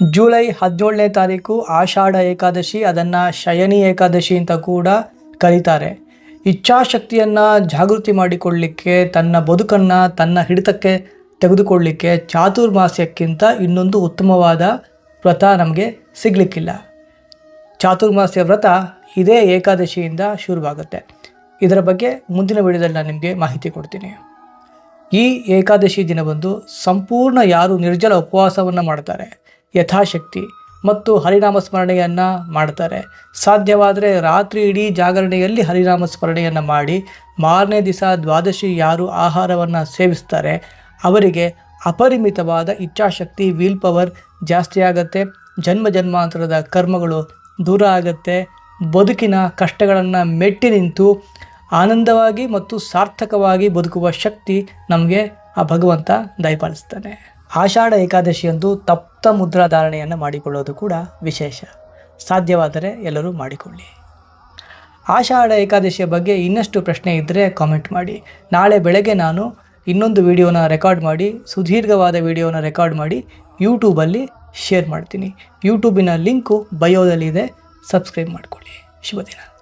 July ಹದಿನೇಳನೇ ತಾರೀಕು ಆಷಾಢ ಏಕಾದಶಿ, ಅದನ್ನು ಶಯನಿ ಏಕಾದಶಿ ಅಂತ ಕೂಡ ಕರೀತಾರೆ. ಇಚ್ಛಾಶಕ್ತಿಯನ್ನು ಜಾಗೃತಿ ಮಾಡಿಕೊಳ್ಳಿಕ್ಕೆ, ತನ್ನ ಬದುಕನ್ನು, ತನ್ನ ಹಿಡಿತಕ್ಕೆ ತೆಗೆದುಕೊಳ್ಳಿಕ್ಕೆ ಚಾತುರ್ಮಾಸ್ಯಕ್ಕಿಂತ ಇನ್ನೊಂದು ಉತ್ತಮವಾದ ವ್ರತ ನಮಗೆ ಸಿಗಲಿಕ್ಕಿಲ್ಲ. ಚಾತುರ್ಮಾಸ್ಯ ವ್ರತ ಇದೇ ಏಕಾದಶಿಯಿಂದ ಶುರುವಾಗುತ್ತೆ. ಇದರ ಬಗ್ಗೆ ಮುಂದಿನ ವಿಡಿಯೋದಲ್ಲಿ ನಾನು ನಿಮಗೆ ಮಾಹಿತಿ ಕೊಡ್ತೀನಿ. ಈ ಏಕಾದಶಿ ದಿನವಂದು ಸಂಪೂರ್ಣ ಯಾರು ನಿರ್ಜಲ ಉಪವಾಸವನ್ನು ಮಾಡ್ತಾರೆ ಯಥಾಶಕ್ತಿ ಮತ್ತು ಹರಿನಾಮ ಸ್ಮರಣೆಯನ್ನು ಮಾಡ್ತಾರೆ. ಸಾಧ್ಯವಾದರೆ ರಾತ್ರಿ ಇಡೀ ಜಾಗರಣೆಯಲ್ಲಿ ಹರಿನಾಮ ಸ್ಮರಣೆಯನ್ನು ಮಾಡಿ ಮಾರನೇ ದಿವಸ ದ್ವಾದಶಿ ಯಾರು ಆಹಾರವನ್ನು ಸೇವಿಸ್ತಾರೆ ಅವರಿಗೆ ಅಪರಿಮಿತವಾದ ಇಚ್ಛಾಶಕ್ತಿ, ವೀಲ್ ಪವರ್ ಜಾಸ್ತಿ ಆಗುತ್ತೆ. ಜನ್ಮ ಜನ್ಮಾಂತರದ ಕರ್ಮಗಳು ದೂರ ಆಗುತ್ತೆ. ಬದುಕಿನ ಕಷ್ಟಗಳನ್ನು ಮೆಟ್ಟಿ ನಿಂತು ಆನಂದವಾಗಿ ಮತ್ತು ಸಾರ್ಥಕವಾಗಿ ಬದುಕುವ ಶಕ್ತಿ ನಮಗೆ ಆ ಭಗವಂತ ದಯಪಾಲಿಸ್ತಾನೆ. ಆಷಾಢ ಏಕಾದಶಿಯಂದು ತಪ್ತ ಮುದ್ರಾ ಧಾರಣೆಯನ್ನು ಮಾಡಿಕೊಳ್ಳೋದು ಕೂಡ ವಿಶೇಷ. ಸಾಧ್ಯವಾದರೆ ಎಲ್ಲರೂ ಮಾಡಿಕೊಳ್ಳಿ. ಆಷಾಢ ಏಕಾದಶಿಯ ಬಗ್ಗೆ ಇನ್ನಷ್ಟು ಪ್ರಶ್ನೆ ಇದ್ದರೆ ಕಾಮೆಂಟ್ ಮಾಡಿ. ನಾಳೆ ಬೆಳಗ್ಗೆ ನಾನು ಇನ್ನೊಂದು ವಿಡಿಯೋನ ರೆಕಾರ್ಡ್ ಮಾಡಿ, ಸುದೀರ್ಘವಾದ ವಿಡಿಯೋನ ರೆಕಾರ್ಡ್ ಮಾಡಿ ಯೂಟ್ಯೂಬಲ್ಲಿ ಶೇರ್ ಮಾಡ್ತೀನಿ. ಯೂಟ್ಯೂಬಿನ ಲಿಂಕು ಬಯೋದಲ್ಲಿದೆ ಸಬ್ಸ್ಕ್ರೈಬ್ ಮಾಡಿಕೊಳ್ಳಿ. ಶುಭ ದಿನ